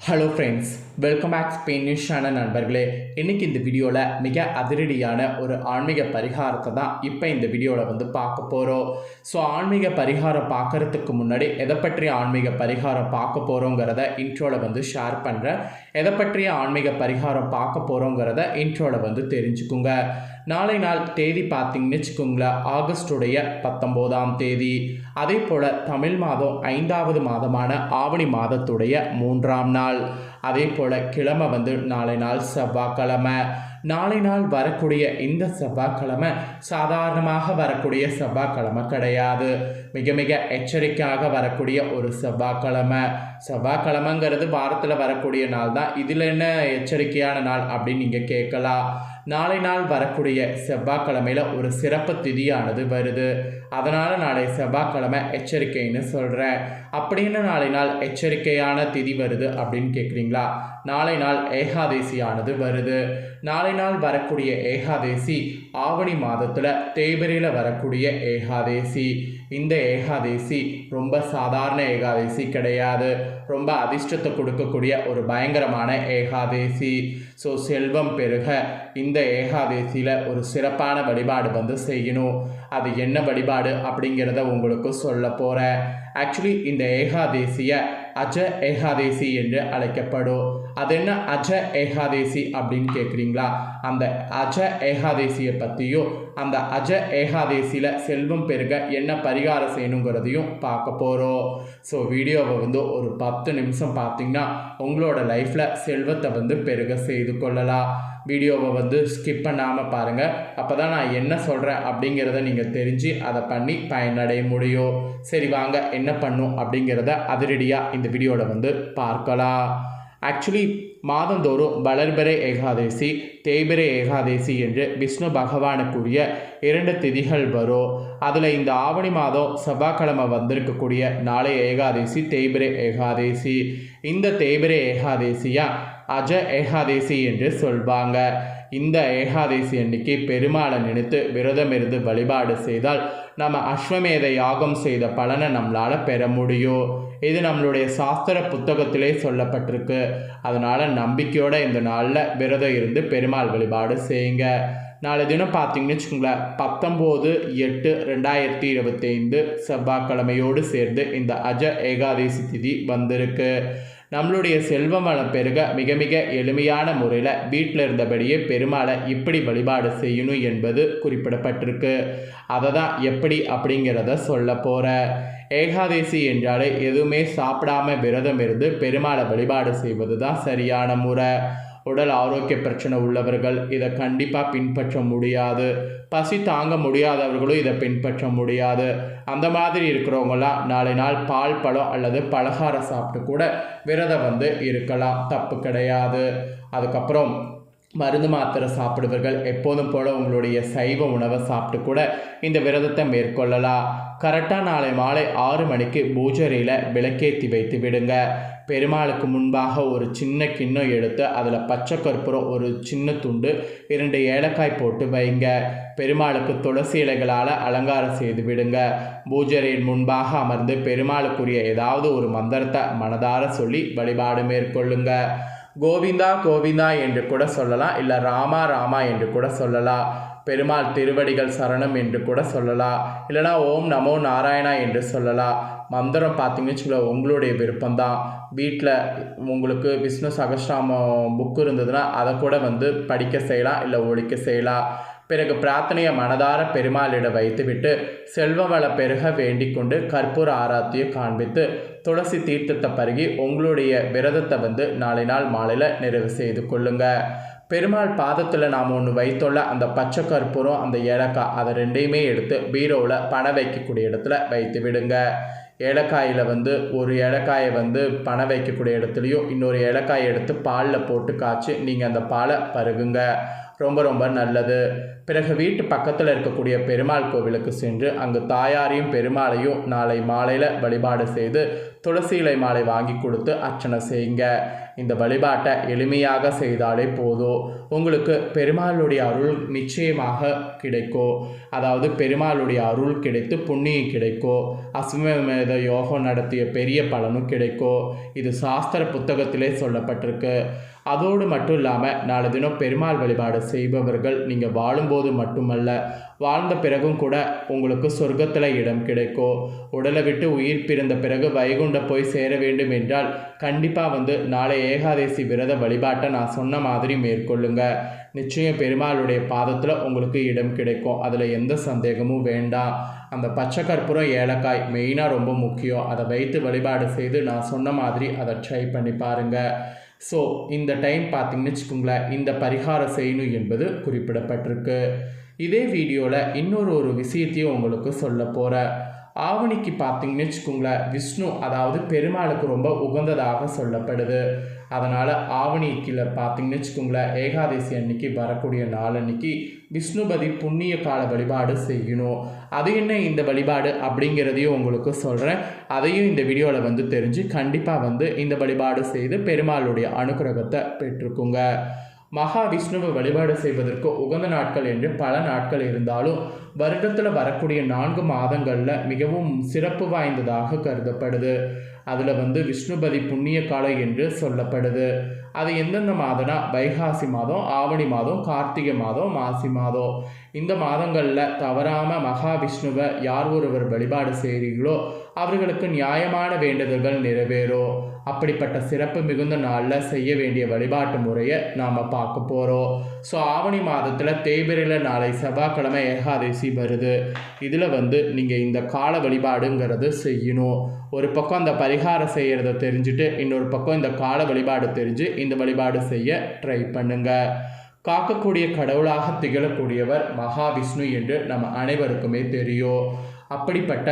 Hello friends welcome back Spain news channel நண்பர்களே. இன்றைக்கி இந்த வீடியோவில் மிக அதிரடியான ஒரு ஆன்மீக பரிகாரத்தை தான் இப்போ இந்த வீடியோவில் வந்து பார்க்க போகிறோம் ஸோ ஆன்மீக பரிகாரம் பார்க்கறதுக்கு முன்னாடி எதை பற்றிய ஆன்மீக பரிகாரம் பார்க்க போகிறோங்கிறத இன்ட்ரோவில் வந்து ஷேர் பண்ணுறேன் எதை பற்றிய ஆன்மீக பரிகாரம் பார்க்க போகிறோங்கிறத இன்ட்ரோவில் வந்து தெரிஞ்சுக்குங்க. நாளை நாள் தேதி பார்த்தீங்கன்னு வச்சுக்கோங்களேன் ஆகஸ்டுடைய பத்தொம்போதாம் தேதி. அதே போல் தமிழ் மாதம் ஐந்தாவது மாதமான ஆவணி மாதத்துடைய மூன்றாம் நாள். அதே போல் கிழமை வந்து நாளை நாள் செவ்வாய்க்கிழமை. நாளை நாள் வரக்கூடிய இந்த செவ்வாய்க்கிழமை சாதாரணமாக வரக்கூடிய செவ்வாய்க்கிழமை கிடையாது. மிக மிக எச்சரிக்கையாக வரக்கூடிய ஒரு செவ்வாய்க்கிழமை. செவ்வாய்க்கிழமைங்கிறது வாரத்தில் வரக்கூடிய நாள் தான் இதில் என்ன எச்சரிக்கையான நாள் அப்படின்னு நீங்கள் கேட்கலாம். நாளை நாள் வரக்கூடிய செவ்வாய்க்கிழமையில் ஒரு சிறப்பு திதியானது வருது. அதனால் நாளை செவ்வாய்க்கிழமை எச்சரிக்கைன்னு சொல்கிறேன் அப்படின்னு நாளை நாள் எச்சரிக்கையான திதி வருது அப்படின்னு கேட்குறீங்களா நாளை நாள் ஏகாதேசியானது வருது. நாளை நாள் வரக்கூடிய ஏகாதேசி ஆவணி மாதத்தில் தேய்பிரையில் வரக்கூடிய ஏகாதேசி. இந்த ஏகாதேசி ரொம்ப சாதாரண ஏகாதேசி கிடையாது. ரொம்ப அதிர்ஷ்டத்தை கொடுக்கக்கூடிய ஒரு பயங்கரமான ஏகாதேசி. ஸோ செல்வம் பெருக இந்த ஏகாதேசியில் ஒரு சிறப்பான வழிபாடு வந்து செய்யணும். அது என்ன வழிபாடு அப்படிங்கிறத உங்களுக்கு சொல்ல போகிறேன் ஆக்சுவலி இந்த ஏகாதேசியை அஜ ஏகாதேசி என்று அழைக்கப்படும். அது என்ன அஜ ஏகாதேசி அப்படின்னு கேட்குறீங்களா அந்த அஜ ஏகாதேசியை பற்றியும் அந்த அஜ ஏகாதேசியில் செல்வம் பெருக என்ன பரிகாரம் செய்யணுங்கிறதையும் பார்க்க போகிறோம் ஸோ வீடியோவை வந்து ஒரு பத்து நிமிஷம் பார்த்தீங்கன்னா உங்களோட லைஃப்பில் செல்வத்தை வந்து பெருக செய்து கொள்ளலாம். வீடியோவை வந்து ஸ்கிப் பண்ணாமல் பாருங்கள் அப்போ தான் நான் என்ன சொல்கிறேன் அப்படிங்கிறத நீங்கள் தெரிஞ்சு அதை பண்ணி பயனடைய முடியும். சரி வாங்க என்ன பண்ணும் அப்படிங்கிறத அதிரடியாக இந்த வீடியோவில் வந்து பார்க்கலாம். ஆக்சுவலி மாதந்தோறும் வளர்பிறை ஏகாதேசி தேய்பிறை ஏகாதேசி என்று விஷ்ணு பகவானுக்குரிய இரண்டு திதிகள் வரும். அதில் இந்த ஆவணி மாதம் செவ்வாய்க்கிழமை வந்திருக்கக்கூடிய நாளைய ஏகாதேசி தேய்பிறை ஏகாதேசி. இந்த தேய்பிறை ஏகாதேசியா? அஜ ஏகாதேசி என்று சொல்வாங்க. இந்த ஏகாதேசி அன்னைக்கு பெருமாளை நினைத்து விரதம் இருந்து வழிபாடு செய்தால் நம்ம அஸ்வமேத யாகம் செய்த பலனை நம்மளால் பெற முடியும். இது நம்மளுடைய சாஸ்திர புத்தகத்திலே சொல்லப்பட்டிருக்கு. அதனால் நம்பிக்கையோட இந்த நாளில் விரதம் இருந்து பெருமாள் வழிபாடு செய்யுங்க. நாளை தினம் பார்த்தீங்கன்னு வச்சுக்கோங்களேன் பத்தொம்போது எட்டு ரெண்டாயிரத்தி இருபத்தைந்து செவ்வாய்க்கிழமையோடு சேர்ந்து இந்த அஜ ஏகாதசி திதி வந்திருக்கு. நம்மளுடைய செல்வம் வளம் பெருக மிக மிக எளிமையான முறையில் வீட்டில் இருந்தபடியே பெருமாளை இப்படி வழிபாடு செய்யணும் என்பது குறிப்பிடப்பட்டிருக்கு. அதை தான் எப்படி அப்படிங்கிறத சொல்ல போகிற ஏகாதேசி என்றாலே எதுவுமே சாப்பிடாம விரதம் இருந்து பெருமாளை வழிபாடு செய்வது தான் சரியான முறை. உடல் ஆரோக்கிய பிரச்சனை உள்ளவர்கள் இதை கண்டிப்பாக பின்பற்ற முடியாது. பசி தாங்க முடியாதவர்களும் இதை பின்பற்ற முடியாது. அந்த மாதிரி இருக்கிறவங்களாம் நாளை நாள் பால் பழம் அல்லது பலகாரம் சாப்பிட்டு கூட விரதம் வந்து இருக்கலாம். தப்பு கிடையாது. அதுக்கப்புறம் மருந்து மாத்திரை சாப்பிடுவர்கள் எப்போதும் போல உங்களுடைய சைவ உணவை சாப்பிட்டு கூட இந்த விரதத்தை மேற்கொள்ளலாம். கரெக்டாக நாளை மாலை ஆறு மணிக்கு பூஜரையில் விளக்கேற்றி வைத்து விடுங்க. பெருமாளுக்கு முன்பாக ஒரு சின்ன கிண்ணம் எடுத்து அதில் பச்சை கற்பூரம் ஒரு சின்ன துண்டு இரண்டு ஏலக்காய் போட்டு வைங்க. பெருமாளுக்கு துளசி இலைகளால் அலங்காரம் செய்து விடுங்க. பூஜரியின் முன்பாக அமர்ந்து பெருமாளுக்குரிய ஏதாவது ஒரு மந்திரத்தை மனதார சொல்லி வழிபாடு மேற்கொள்ளுங்கள் கோவிந்தா கோவிந்தா என்று கூட சொல்லலாம். இல்லை ராமா ராமா என்று கூட சொல்லலாம். பெருமாள் திருவடிகள் சரணம் என்று கூட சொல்லலாம். இல்லைனா ஓம் நமோ நாராயணா என்று சொல்லலாம். மந்திரம் பார்த்தீங்கன்னு வச்சுக்கோங்களேன் உங்களுடைய விருப்பம்தான். வீட்டில் உங்களுக்கு விஷ்ணு சகசிராமம் புக்கு இருந்ததுன்னா அதை கூட வந்து படிக்க செய்யலாம் இல்லை ஒழிக்க செய்யலாம். பிறகு பிரார்த்தனையை மனதார பெருமாளிடம் வைத்துவிட்டு செல்வ வள பெருக வேண்டிக் கொண்டு கற்பூர ஆராத்தியை காண்பித்து துளசி தீர்த்தத்தை பருகி உங்களுடைய விரதத்தை வந்து நாளை நாள் மாலையில் நிறைவு செய்து கொள்ளுங்க. பெருமாள் பாதத்தில் நாம் ஒன்று வைத்துள்ள அந்த பச்சை கற்பூரம் அந்த ஏலக்காய் அதை ரெண்டையுமே எடுத்து பீரோவில் பணம் வைக்கக்கூடிய இடத்துல வைத்து விடுங்க ஏலக்காயில் வந்து ஒரு ஏலக்காயை வந்து பணம் வைக்கக்கூடிய இடத்துலையும் இன்னொரு ஏலக்காயை எடுத்து பாலில் போட்டு காய்ச்சி நீங்கள் அந்த பாலை பருகுங்க. ரொம்ப ரொம்ப நல்லது. பிறகு வீட்டு பக்கத்தில் இருக்கக்கூடிய பெருமாள் கோவிலுக்கு சென்று அங்கு தாயாரையும் பெருமாளையும் நாளை மாலையில் வழிபாடு செய்து துளசி இலை மாலை வாங்கி கொடுத்து அர்ச்சனை செய்யுங்க. இந்த வழிபாட்டை எளிமையாக செய்தாலே போதும். உங்களுக்கு பெருமாளுடைய அருள் நிச்சயமாக கிடைக்கும். அதாவது பெருமாளுடைய அருள் கிடைத்து புண்ணியம் கிடைக்கும் அஸ்வமேத யோகம் நடத்திய பெரிய பலனும் கிடைக்கும் இது சாஸ்திர புத்தகத்திலே சொல்லப்பட்டிருக்கு. அதோடு மட்டும் இல்லாமல் நாலு தினம் பெருமாள் வழிபாடு செய்பவர்கள் நீங்கள் வாழும்போது மட்டுமல்ல வாழ்ந்த பிறகும் கூட உங்களுக்கு சொர்க்கத்தில் இடம் கிடைக்கும் உடலை விட்டு உயிர் பிறந்த பிறகு வைகுண்ட போய் சேர வேண்டும் என்றால் கண்டிப்பாக வந்து நாளை ஏகாதசி விரத வழிபாட்டை நான் சொன்ன மாதிரி மேற்கொள்ளுங்கள் நிச்சயம் பெருமாளுடைய பாதத்தில் உங்களுக்கு இடம் கிடைக்கும். அதில் எந்த சந்தேகமும் வேண்டாம் அந்த பச்சை கற்பூரம் ஏலக்காய் மெயினாக ரொம்ப முக்கியம். அதை வைத்து வழிபாடு செய்து நான் சொன்ன மாதிரி அதை ட்ரை பண்ணி பாருங்கள் ஸோ இந்த டைம் பார்த்தீங்கன்னு வச்சுக்கோங்களேன் இந்த பரிகாரம் செய்யணும் என்பது குறிப்பிடப்பட்டிருக்கு. இதே வீடியோவில் இன்னொரு ஒரு விஷயத்தையும் உங்களுக்கு சொல்ல போகிறேன் ஆவணிக்கு பார்த்தீங்கன்னு வச்சுக்கோங்களேன் விஷ்ணு அதாவது பெருமாளுக்கு ரொம்ப உகந்ததாக சொல்லப்படுது. அதனால் ஆவணிக்கில் பார்த்தீங்கன்னு வச்சுக்கோங்களேன் ஏகாதசி அன்னைக்கு வரக்கூடிய நாள் அன்னைக்கு விஷ்ணுபதி புண்ணிய கால வழிபாடு செய்யணும். அது என்ன இந்த வழிபாடு அப்படிங்கிறதையும் உங்களுக்கு சொல்கிறேன் அதையும் இந்த வீடியோவில் வந்து தெரிஞ்சு கண்டிப்பாக வந்து இந்த வழிபாடு செய்து பெருமாளுடைய அனுகிரகத்தை பெற்றுக்குங்க. மகாவிஷ்ணுவை வழிபாடு செய்வதற்கு உகந்த நாட்கள் என்று பல நாட்கள் இருந்தாலும் வருடத்தில் வரக்கூடிய நான்கு மாதங்களில் மிகவும் சிறப்பு வாய்ந்ததாக கருதப்படுது. அதில் வந்து விஷ்ணுபதி புண்ணிய காலை என்று சொல்லப்படுது. அது எந்தெந்த மாதம்னா? வைகாசி மாதம் ஆவணி மாதம் கார்த்திகை மாதம் மாசி மாதம். இந்த மாதங்களில் தவறாமல் மகாவிஷ்ணுவை யார் ஒருவர் வழிபாடு செய்கிறீங்களோ அவர்களுக்கு நியாயமான வேண்டுதல்கள் நிறைவேறும். அப்படிப்பட்ட சிறப்பு மிகுந்த நாளில் செய்ய வேண்டிய வழிபாட்டு முறையை நாம் பார்க்க போகிறோம் ஸோ ஆவணி மாதத்தில் தேய்பிரையில் நாளை செவ்வாய்க்கிழமை ஏகாதசி வருது. இதில் வந்து நீங்கள் இந்த கால வழிபாடுங்கிறது செய்யணும். ஒரு பக்கம் அந்த பரிகாரம் செய்கிறத தெரிஞ்சுட்டு இன்னொரு பக்கம் இந்த கால வழிபாடு தெரிஞ்சு இந்த வழிபாடு செய்ய ட்ரை பண்ணுங்கள் காக்கக்கூடிய கடவுளாக திகழக்கூடியவர் மகாவிஷ்ணு என்று நம்ம அனைவருக்குமே தெரியும். அப்படிப்பட்ட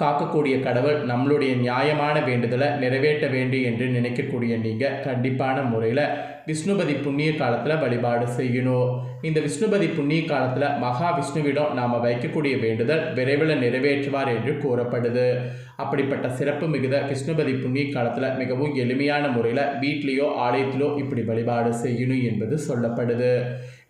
காக்கக்கூடிய கடவுள் நம்மளுடைய நியாயமான வேண்டுதலை நிறைவேற்ற வேண்டும் என்று நினைக்கக்கூடிய நீங்கள் கண்டிப்பான முறையில் விஷ்ணுபதி புண்ணிய காலத்தில் வழிபாடு செய்யணும். இந்த விஷ்ணுபதி புண்ணிய காலத்தில் மகாவிஷ்ணுவிடம் நாம் வைக்கக்கூடிய வேண்டுதல் விரைவில் நிறைவேற்றுவார் என்று கூறப்படுது. அப்படிப்பட்ட சிறப்பு மிகுத கிருஷ்ணபதி புண்ணிய காலத்தில் மிகவும் எளிமையான முறையில் வீட்லேயோ ஆலயத்திலோ இப்படி வழிபாடு செய்யணும் என்பது சொல்லப்படுது.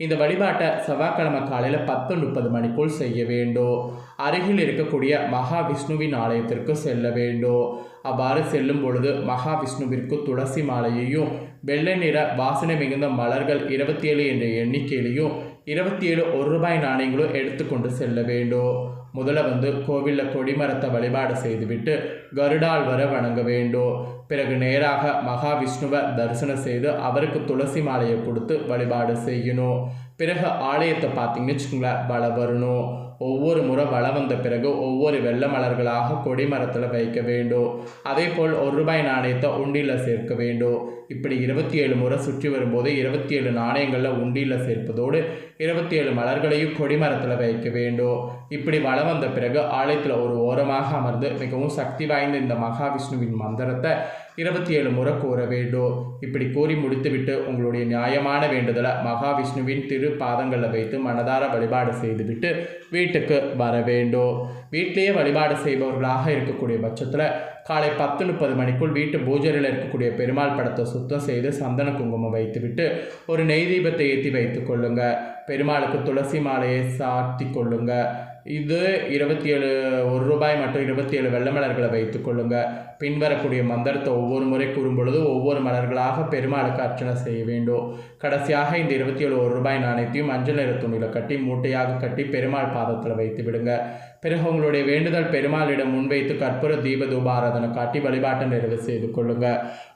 இந்த வழிபாட்டை செவ்வாய்க்கிழமை காலையில் பத்து முப்பது மணிக்குள் செய்ய வேண்டும். அருகில் இருக்கக்கூடிய மகாவிஷ்ணுவின் ஆலயத்திற்கு செல்ல வேண்டும். அவ்வாறு செல்லும் பொழுது மகாவிஷ்ணுவிற்கு துளசி மாலையையும் வெள்ளை நிற வாசனை மிகுந்த மலர்கள் இருபத்தி ஏழு என்ற எண்ணிக்கையிலையும் இருபத்தி ஏழு ஒரு ரூபாய் நாணயங்களும் எடுத்துக்கொண்டு செல்ல வேண்டும். முதல்ல வந்து கோவிலில் கொடிமரத்தை வழிபாடு செய்துவிட்டு கருடால் வர வணங்க வேண்டும். பிறகு நேராக மகாவிஷ்ணுவை தரிசனம் செய்து அவருக்கு துளசி மாலையை கொடுத்து வழிபாடு செய்யணும். பிறகு ஆலயத்தை பார்த்தீங்கன்னு வச்சுக்கோங்களேன் வள வரணும். ஒவ்வொரு முறை வளம் வந்த பிறகு ஒவ்வொரு வெள்ளை மலர்களாக கொடிமரத்தில் வைக்க வேண்டும். அதே போல் ஒரு ரூபாய் நாணயத்தை உண்டியில் சேர்க்க வேண்டும். இப்படி இருபத்தி ஏழு முறை சுற்றி வரும்போது இருபத்தி ஏழு நாணயங்களில் உண்டியில் சேர்ப்பதோடு இருபத்தி ஏழு மலர்களையும் கொடிமரத்தில் வைக்க வேண்டும். இப்படி வளம் வந்த பிறகு ஆலயத்தில் ஒரு ஓரமாக அமர்ந்து மிகவும் சக்தி வாய்ந்த இந்த மகாவிஷ்ணுவின் மந்திரத்தை இருபத்தி ஏழு முறை கூற வேண்டும். இப்படி கூறி முடித்துவிட்டு உங்களுடைய நியாயமான வேண்டுதலை மகாவிஷ்ணுவின் திரு பாதங்களில் வைத்து மனதார வழிபாடு செய்துவிட்டு வீட்டுக்கு வர வேண்டும். வீட்டிலேயே வழிபாடு செய்பவர்களாக இருக்கக்கூடிய பட்சத்தில் காலை பத்து முப்பது மணிக்குள் வீட்டு பூஜையில் இருக்கக்கூடிய பெருமாள் படத்தை சுத்தம் செய்து சந்தன குங்குமம் வைத்துவிட்டு ஒரு நெய் தீபத்தை ஏற்றி வைத்து கொள்ளுங்க. பெருமாளுக்கு துளசி மாலையை சாத்தி கொள்ளுங்க. இது இருபத்தி ஏழு ஒரு ரூபாய் மற்றும் இருபத்தி ஏழு வெள்ளை மலர்களை வைத்து கொள்ளுங்க. பின்வரக்கூடிய மந்திரத்தை ஒவ்வொரு முறை கூறும் பொழுது ஒவ்வொரு மலர்களாக பெருமாளுக்கு அர்ச்சனை செய்ய வேண்டும். கடைசியாக இந்த இருபத்தி ஏழு ஒரு ரூபாய் நாணயத்தையும் மஞ்சள் நிற துணியில் கட்டி மூட்டையாக கட்டி பெருமாள் பாதத்தில் வைத்து விடுங்க பிறகு உங்களுடைய வேண்டுதல் பெருமாளிடம் முன்வைத்து கற்பூர தீப தூபாராதனை காட்டி வழிபாட்டை நிறைவு செய்து கொள்ளுங்க.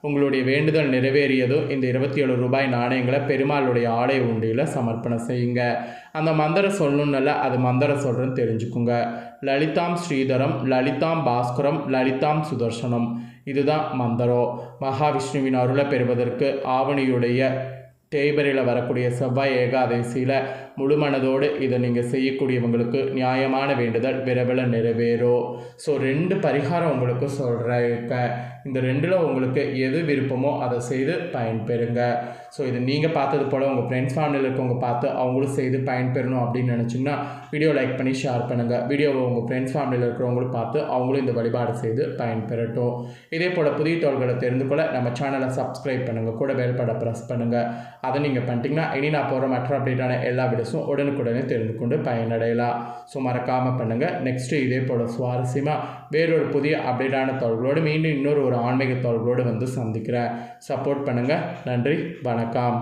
உங்களுடைய வேண்டுதல் நிறைவேறியதும் இந்த இருபத்தி ஏழு ரூபாய் நாணயங்களை பெருமாளுடைய ஆடை உண்டியில் சமர்ப்பணம் செய்யுங்க. அந்த மந்திரம் சொல்லணும்னால அது மந்திரம் சொல்கிறேன்னு தெரிஞ்சுக்குங்க. லலிதாம் ஸ்ரீதரம் லலிதாம் பாஸ்கரம் லலிதாம் சுதர்சனம். இதுதான் மந்திரம் மகாவிஷ்ணுவின் அருளை பெறுவதற்கு ஆவணியுடைய தேய்பரையில் வரக்கூடிய செவ்வாய் ஏகாதசியில் முழுமனதோடு இதை நீங்கள் செய்யக்கூடியவங்களுக்கு நியாயமான வேண்டுதல் விரைவில் நிறைவேறும் ஸோ ரெண்டு பரிகாரம் உங்களுக்கு சொல்கிறேன் இந்த ரெண்டில் உங்களுக்கு எது விருப்பமோ அதை செய்து பயன்பெறுங்க. ஸோ இது நீங்கள் பார்த்தது போல் உங்கள் ஃப்ரெண்ட்ஸ் ஃபேமிலியில் இருக்கவங்க பார்த்து அவங்களும் செய்து பயன்பெறணும் அப்படின்னு நினச்சிங்கன்னா வீடியோ லைக் பண்ணி ஷேர் பண்ணுங்கள் வீடியோவை உங்கள் ஃப்ரெண்ட்ஸ் ஃபேமிலியில் இருக்கிறவங்களும் பார்த்து அவங்களும் இந்த வழிபாடு செய்து பயன்பெறட்டும். இதே போல் புதிய தோள்களை தெரிந்து கொள்ள நம்ம சேனலை சப்ஸ்கிரைப் பண்ணுங்கள் கூட வேல்பட ப்ரெஸ் பண்ணுங்கள் அதை நீங்கள் பண்ணிட்டீங்கன்னா இனி நான் போகிற மற்ற அப்டேட்டான எல்லா வீடியோஸும் உடனுக்குடனே தெரிந்து கொண்டு பயனடையலாம் ஸோ மறக்காமல் பண்ணுங்கள் நெக்ஸ்ட்டு இதே போல் சுவாரஸ்யமாக வேறொரு புதிய அப்டேட்டான தகவலோடு மீண்டும் இன்னொரு ஒரு ஆன்மீக தகவலோடு வந்து சந்திக்கிறேன் சப்போர்ட் பண்ணுங்கள் நன்றி வணக்கம்